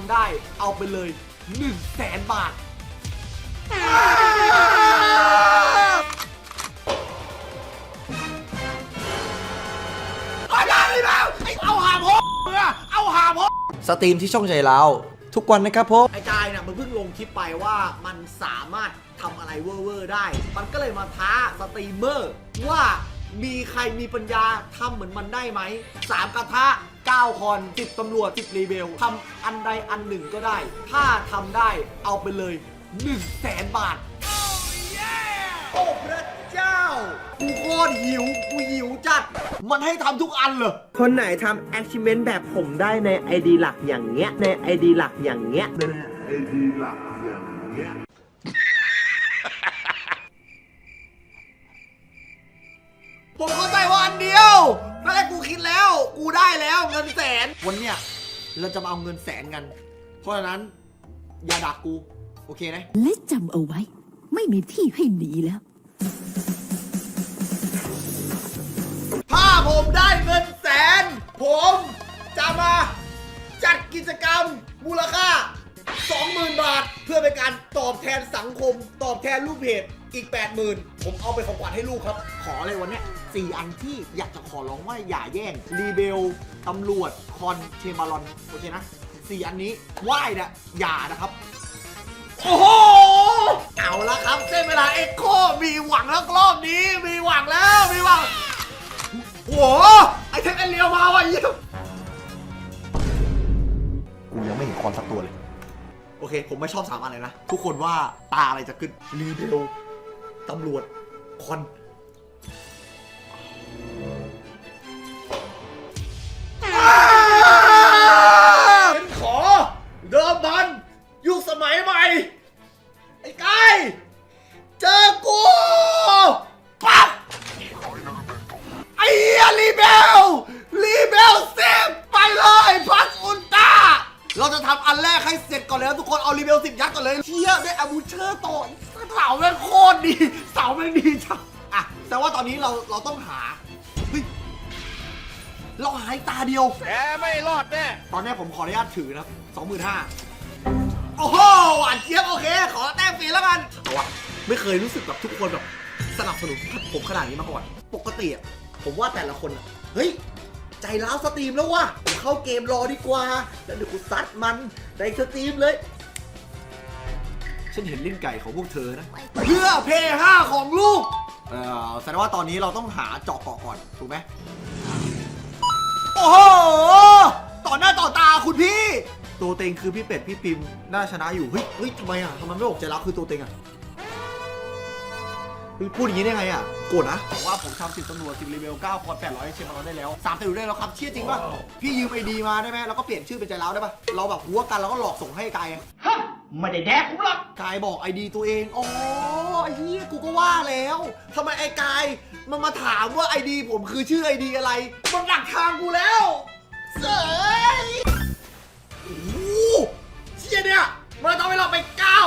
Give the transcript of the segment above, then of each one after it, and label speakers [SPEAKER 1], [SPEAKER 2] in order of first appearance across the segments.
[SPEAKER 1] ำได้เอาไปเลย1 0 0 0 0แสนบาท เอาได้เลยแล้วเอาหาพ่อมึงอะเอาหาพ่อ
[SPEAKER 2] สตรีมที่ช่องใจเราทุกวันนะครับผม
[SPEAKER 1] ไอ้กายเนี่ยมันเพิ่งลงคลิปไปว่ามันสามารถทำอะไรเวอร์ๆได้ มันก็เลยมาท้าสตรีมเมอร์ ว่ามีใครมีปัญญาทำเหมือนมันได้ไหมสามกระทะ 9 คอน 10ตำรวจ 10 รีเบลทำอันใดอันหนึ่งก็ได้ ถ้าทำได้เอาไปเลย 1 0 0 0 0แสนบาท โอ้พระเจ้า กูโคตรหิว กูหิวจัด มันให้ทำทุกอันเหรอ
[SPEAKER 3] คนไหนทำ achievement แบบผมได้ใน ID หลักอย่างเงี้ย ใน ID หลักอย่างเงี้ย
[SPEAKER 1] ผมเข้าใจว่า อันเดียวนั่นแหละกูคิดแล้ว กูได้แล้วเงินแสน วันเนี้ยเราจะมาเอาเงินแสนกัน เพราะฉะนั้น อย่าดักกู โอเคนะ
[SPEAKER 4] และจำเอาไว้ ไม่มีที่ให้หนีแล้ว
[SPEAKER 1] ถ้าผมได้เงินแสน ผมจะมาจัดกิจกรรมมูลค่า 20,000 บาท เพื่อเป็นการตอบแทนสังคม ตอบแทนลูกเพจอีก 80,000 ผมเอาไปของขวัญให้ลูกครับ ขอเลยวันเนี้ยสี่อันที่อยากจะขอร้องว่าอย่าแย่ง รีเบล ตำรวจ คอน เชมาลอน โอเคนะสี่อันนี้ไหว้นะอย่านะครับ โอ้โห เอาละครับ เส้นเวลาเอ็กโค มีหวังแล้วรอบนี้ มีหวังแล้ว มีหวัง โอ้โห ไอเทคเอเรียวมาว่ะเยี่ยมกูยังไม่เห็นคอนสักตัวเลย โอเค ผมไม่ชอบสามอันเลยนะ ทุกคนว่าตาอะไรจะขึ้น รีเบล ตำรวจ คอน เป็นขอ เดิมพัน ยุคสมัยใหม่ ไอ้ไก่เจอกูปั๊บไอ้เหี้ยรีเบล รีเบลเซฟไปเลยพัสอุลตราเราจะทำอันแรกให้เสร็จก่อนเลยนะทุกคน เอารีเบลสิบยัดก่อนเลย เชี่ยได้อาบูเชอร์ต่อเสาแม่งโคตรดี เสาแม่งดีจังอะแต่ว่าตอนนี้เราเราต้องหาเฮ้ยเราหายตาเดียว
[SPEAKER 5] แกไม่รอดแน่
[SPEAKER 1] ตอนนี้ผมขออนุญาตถือนะสองหมื่นห้าโอ้โหหวานเจี๊ยบโอเค ขอแต้มฟรีแล้วกันแต่ว่าไม่เคยรู้สึกแบบทุกคนแบบสนับสนุนผมขนาดนี้มาก่อน ปกติอะผมว่าแต่ละคนอะเฮ้ย ใจร้าวสตรีมแล้ววะเข้าเกมรอดีกว่า แล้วเดี๋ยวกูซัดมันในสตรีมเลย ฉันเห็นลิ้นไก่ของพวกเธอนะ เพื่อเพย์ห้าของลูก เอ่อแสดงว่าตอนนี้เราต้องหาเจาะเกาะก่อน ถูกไหมโอ้โห ต่อหน้าต่อตาคุณพี่ ตัวเต็งคือพี่เป็ดพี่ปิมน่าชนะอยู่ เฮ้ยเฮ้ยทำไมอะทำไมไม่บอกใจรักคือตัวเต็งอะเฮ้ยพูดอย่างนี้ได้ไงอะโกรธนะบอกว่าผมทำสิบตำรวจสิบรีเวลเก้าคอนแปดร้อยเชียร์มาเราได้แล้วสามแต่อยู่ได้แล้วครับเชื่อจริงป่ะพี่ยืมไอดีมาได้ไหมแล้วก็เปลี่ยนชื่อเป็นใจร้าวได้ป่ะเราแบบหัวกันแล้วก็หลอกส่งให้กาย ไม่
[SPEAKER 3] ได้แดกกูหรอก
[SPEAKER 1] กายบอกไอดีตัวเอง อ๋อไอ้เหี้ยกูก็ว่าแล้วทำไมไอ้กายมันมาถามว่าไอดีผมคือชื่อไอดีอะไร มันหลักทางกูแล้วเสยโอ้โหเชี่ยเนี่ยมันทำให้เราไปเก้า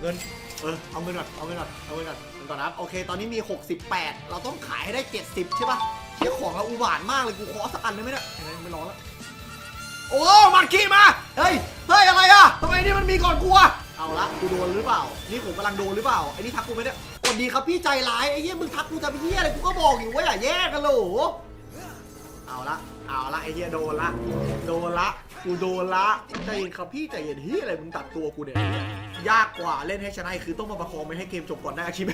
[SPEAKER 1] เงิน เออ เอาเงินก่อนเอาเงินก่อนเอาเงินก่อนเงินก่อนนะครับ โอเค ตอนนี้มี 68 เราต้องขายให้ได้ 70 ใช่ป่ะเชี่ยของเราอุบาทมากเลย กูขอสักอันได้ไหมเนี่ยไม่ไม่รอแล้ว โอ้ มันขี้มา เฮ้ย เฮ้ย อะไรอะทำไมนี่มันมีก่อนกูอะ รือเปล่า นี่ผมกำลังโดนหรือเปล่า ไอ้นี่ทักกูไหมเนี่ยสวัสดีครับพี่ใจร้าย ไอ้เหี้ยมึงทักกูจะไปเหี้ยอะไร กูก็บอกอยู่ว่าอย่าแยกกันโหลเอาละ เอาละไอ้เหี้ยโดนละ โดนละ กูโดนละ ใจเย็นครับพี่ใจเย็นเหี้ยอะไรมึงตัดตัวกูเนี่ยยากกว่าเล่นให้ชนะคือต้องมาประคองไม่ให้เกมจบก่อนได้ใช่ไหม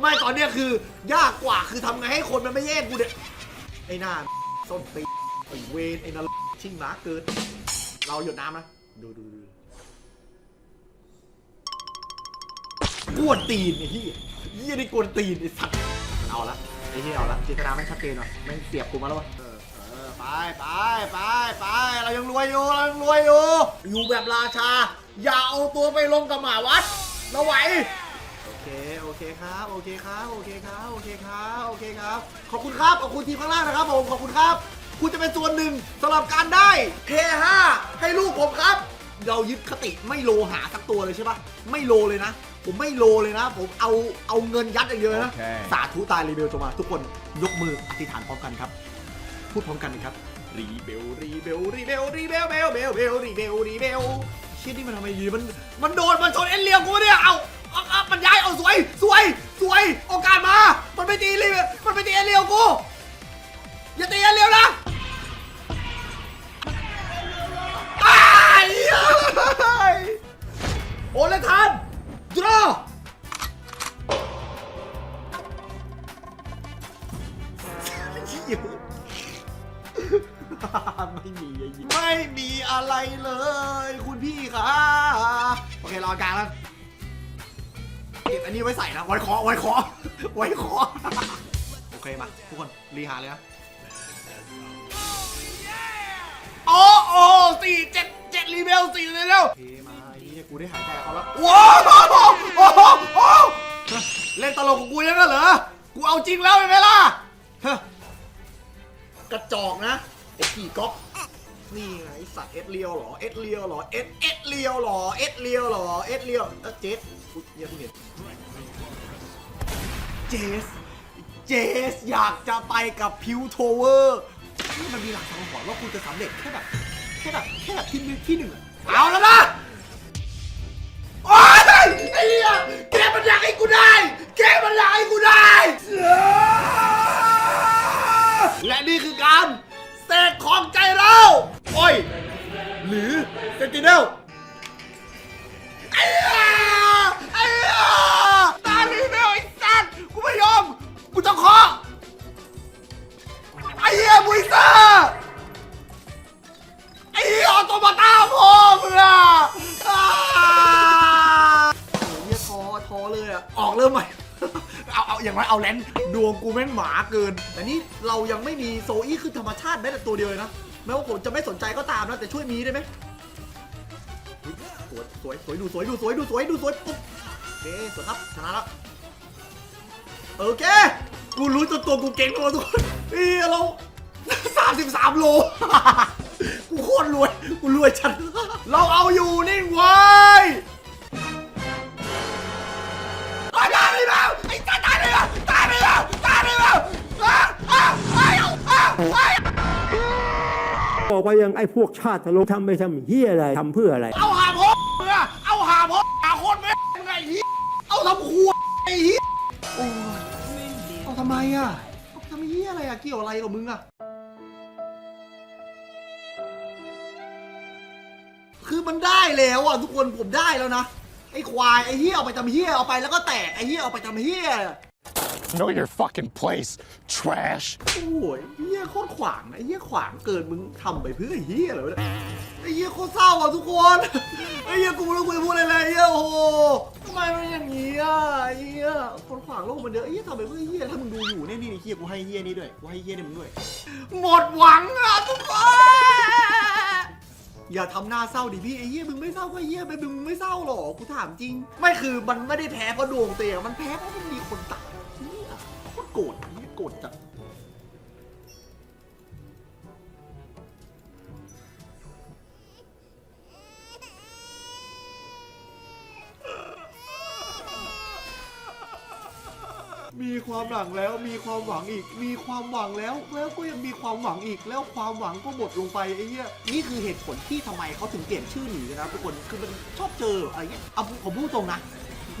[SPEAKER 1] ไม่ตอนเนี้ยคือยากกว่าคือทำไงให้คนมันไม่แย่งกูเนี่ยไอ้หน้าส้นตีนไอ้เวนไอ้นรกชิงหมาเกิน เราหยดน้ำนะ ดูดูดู กวนตีนไอ้ที่ยี่นี่กวนตีนไอ้สัตว์เอาละไอ้ที่เอาละจิตนาไม่งชัดเจนว่ะไม่งเสียบกูมาแล้ววะเออเออไปไปไปไปเรายังรวยอยู่เรายังรวยอยู่อยู่แบบราชา อย่าเอาตัวไปลงกับหมาวัดเราไหว โอเค โอเคครับ โอเคครับ โอเคครับ โอเคครับ โอเคครับ ขอบคุณครับ ขอบคุณทีมข้างล่างนะครับผม ขอบคุณครับ คุณจะเป็นส่วนหนึ่งสำหรับการได้เทห้าให้ลูกผมครับ เรายึดคติไม่โลหาสักตัวเลยใช่ปะไม่โลเลยนะ ผมไม่โลเลยนะ ผมเอาเอาเงินยัดอย่างเดียวนะ
[SPEAKER 5] โอเค
[SPEAKER 1] สาธุตายรีเบลจงมา ทุกคนยกมืออธิษฐานพร้อมกันครับ พูดพร้อมกันนะครับรีเบลรีเบลรีเบลรีเบลเบลเบลเบลรีเบลรีเบลเชี่ยนี่มันทำไมยีมันมันโดนมันชนเอ็นเลียกูเนี่ยเอาเอาเอามันย้ายเอาสวยสวยสวยโอกาสมา มันไปตีรีมันไปตีเอ็นเลียวกู ไม่มีไม่มีอะไรเลย คุณพี่ค่ะโอเครอกลางแล้วเก็บอันนี้ไว้ใส่นะ ไว้คอไว้คอไว้คอโอเคมาทุกคนรีหาเลยนะโอ้โอ้สี่เจ็ดเจ็ดรีเบลสี่เลยเร็วโอเคมาไอ้นี่กูได้หายใจเขาแล้วว้าวโอ้โหโอ้โหเล่นตลกกับกูยังเหรอกูเอาจริงแล้วเห็นไหมล่ะกระจอกนะ ไอ้ขี่ก๊อฟนี่ไงไอ้สัตว์เอ็ดเลียวเหรอเอ็ดเลียวเหรอเอ็ดเอ็ดเลียวเหรอเอ็ดเลียวเหรอเอ็ดเลียวเออเจสอุ๊ยเนี่ยคุณเห็นเจสเจสอยากจะไปกับพิวโทเวอร์นี่มันมีหลักสังหรณ์ว่าคุณจะสำเร็จแค่แบบแค่แบบแค่แบบที่หนึ่งที่หนึ่งอะเอาแล้วนะโอ้ยไอ้เหี้ยแกมันอยากให้กูได้ แกมันอยากให้กูได้ และนี่คือการ เสกของใจเราโอ้ย หรือเซนติเนลไอ้เหี้ยไอ้เหี้ยตาลีเนลไอ้สัตว์กูไม่ยอม กูจะขอไอ้เหี้ยบุยซ่าไอ้เหี้ยออโตมาต้าพ่อมึงอะอ่าโอ้ยเหี้ยท้อท้อเลยอะ ออกเริ่มใหม่ เอาเอาอย่างไรเอาแลนด์ดวงกูแม่งหมาเกิน แต่นี่เรายังไม่มีโซอี้คือธรรมชาติแม้แต่ตัวเดียวเลยนะแม้ว่าผมจะไม่สนใจก็ตามนะแต่ช่วยมีได้ไหมสวยสวยสวยดูสวยดูสวยดูสวยดูสวยปุ๊บโอเคสวยครับชนะแล้วโอเคกูรู้จนตัวกูเก่งแล้วทุกคนเฮ้ยเราสามสิบสามโลกูโคตรรวยกูรวยจัดเราเอาอยู่นิ่งไว้ตายไปแล้วไอ้ตา ตายไปแล้วตายไปแล้วตายไปแล้วอ้าอ้าอ้าอ้าอ้า
[SPEAKER 5] บอกไปยังไอ้พวกชาติทะลกทำไปทำเฮียอะไรทำเพื่ออะไร
[SPEAKER 1] เอาหาพ่อมึงอะเอาหาพ่อหาโคตรแม่มึงเฮียเอาทำครัวไอ้ฮียโอ้ยเอาทำไมอะเอาทำเหี้ยอะไรอะเกี่ยวอะไรกับมึงอะคือมันได้แล้วอะทุกคนผมได้แล้วนะ ไอ้ควายไอ้เหี้ยเอาไปทำเหี้ยเอาไปแล้วก็แตกไอ้เหี้ยเอาไปทำเหี้ย
[SPEAKER 6] Know your fucking place, trash.
[SPEAKER 1] โอ้ยเฮียโคตรขวางนะไอ้เฮียขวางเกินมึงทำไปเพื่อไอ้เฮียอะไรวะเนี่ยไอ้เฮียโคตรเศร้าอะทุกคนไอ้เฮียกูไม่รู้กูจะพูดอะไรเลยไอ้เฮียโอ้โหทำไมมันอย่างนี้อะไอ้เฮียคนขวางโลกมันเยอะไอ้เฮียทำไปเพื่อไอ้เฮียถ้ามึงดูอยู่เนี่ยนี่ไอ้เฮียกูให้เฮียนี่ด้วยกูให้เฮียนี่มึงด้วยหมดหวังอะทุกคน อย่าทำหน้าเศร้าดิพี่ไอ้เหี้ยมึงไม่เศร้าก็ไอ้เหี้ยไปมึงไม่เศร้าหรอกกูถามจริง ไม่คือมันไม่ได้แพ้เพราะดวงตัวเองมันแพ้เพราะมันมีคนตัดเฮียโคตรโกรธ มีความหวังแล้วมีความหวังอีก มีความหวังแล้วแล้วก็ยังมีความหวังอีก แล้วความหวังก็หมดลงไปไอ้เหี้ยนี่คือเหตุผลที่ทำไมเขาถึงเปลี่ยนชื่อหนีนะทุกคนคือมันชอบเจออะไรเงี้ยเอาผมพูดตรงนะ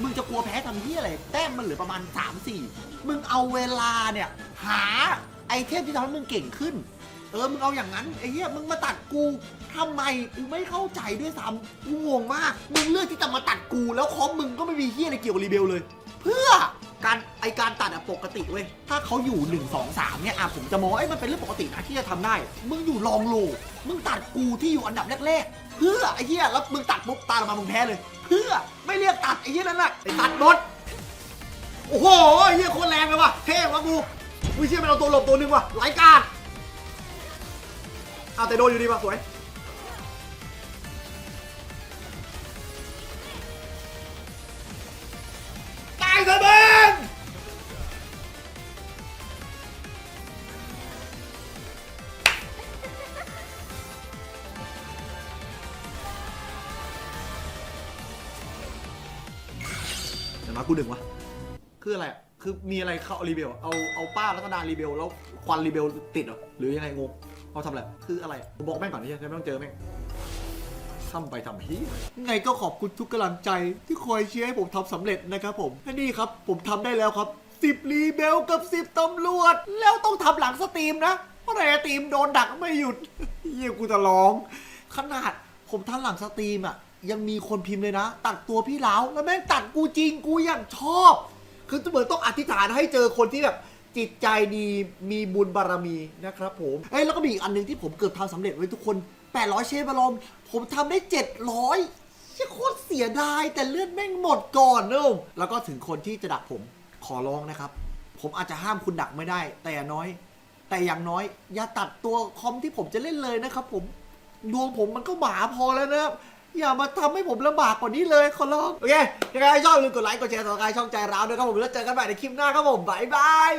[SPEAKER 1] มึงจะกลัวแพ้ทำเหี้ยอะไรแต้มมันเหลือประมาณ 3 4 มึงเอาเวลาเนี่ย หาไอเทมที่ทำให้มึงเก่งขึ้น เออมึงเอาอย่างนั้นไอ้เหี้ยมึงมาตัดกูทำไมกูไม่เข้าใจด้วยซ้ำกูงงมาก มึงเลือกที่จะมาตัดกู แล้วคอมมึงก็ไม่มีเหี้ยอะไรเกี่ยวกับรีเบลเลย เพื่อการไอการตัดอะปกติเว้ย ถ้าเขาอยู่ 1 2 3 เนี่ยอะผมจะมองว่าเอ้ยมันเป็นเรื่องปกตินะที่จะทำได้ มึงอยู่ลองโลมึงตัดกูที่อยู่อันดับแรกๆ เพื่อไอ้เหี้ยแล้วมึงตัดปุ๊บตาลงมามึงแพ้เลย เพื่อไม่เรียกตัดไอ้เหี้ยนั่นแหละไอ้ตัดหมดโอ้โหไอ้เหี้ยโคตรแรงเลยว่ะเท่ว่ะกูกูเชื่อมันเอาตัวหลบตัวหนึงว่ะไร้กาดเอาแต่โดนอยู่ดีป่ะสวย ตายเถอเบนเดี๋ยวมากูหนึ่งวะ คืออะไรอะคือมีอะไรเข้ารีเบลอะเอาเอาป้ารัตนารีเบลแล้วควันรีเบลติดเหรอหรือยังไงงงเอาทำอะไร คืออะไรบอกแม่งก่อนนี่ใช่ไหมไม่ต้องเจอแม่ง ทำไปทำฮียไงก็ขอบคุณทุกกำลังใจที่คอยเชียร์ให้ผมทำสำเร็จนะครับผมและนี่ครับผมทำได้แล้วครับ10รีเบลกับ10ตำรวจ แล้วต้องทำหลังสตรีมนะ เพราะในสตรีมโดนดักไม่หยุดเยี่ยกูจะร้อง ขนาดผมทำหลังสตรีมอะ ยังมีคนพิมพ์เลยนะ ตัดตัวพี่เล้าแล้วแม่งตัดกูจริงกูอย่างชอบ คือเหมือนต้องอธิษฐานให้เจอคนที่แบบจิตใจดีมีบุญบารมีนะครับผมเอ้ยแล้วก็มีอีกอันหนึงที่ผมเกือบทำสำเร็จไว้ทุกคน 800 เชฟบารมผมทำได้ 700ชี่โคตรเสียดายแต่เลือดแม่งหมดก่อนเนอะแล้วก็ถึงคนที่จะดักผมขอร้องนะครับ ผมอาจจะห้ามคุณดักไม่ได้ แต่อย่างน้อย แต่อย่างน้อย อย่าตัดตัวคอมที่ผมจะเล่นเลยนะครับผมดวงผมมันก็หมาพอแล้วนะครับอย่ามาทำให้ผมลำบากกว่านี้เลยขอร้องโอเคยังไงชอบอย่าลืมกดไลค์กดแชร์สำหรับใครช่องใจร้าวด้วยครับผมแล้วเจอกันใหม่ในคลิปหน้าครับผมบ๊ายบาย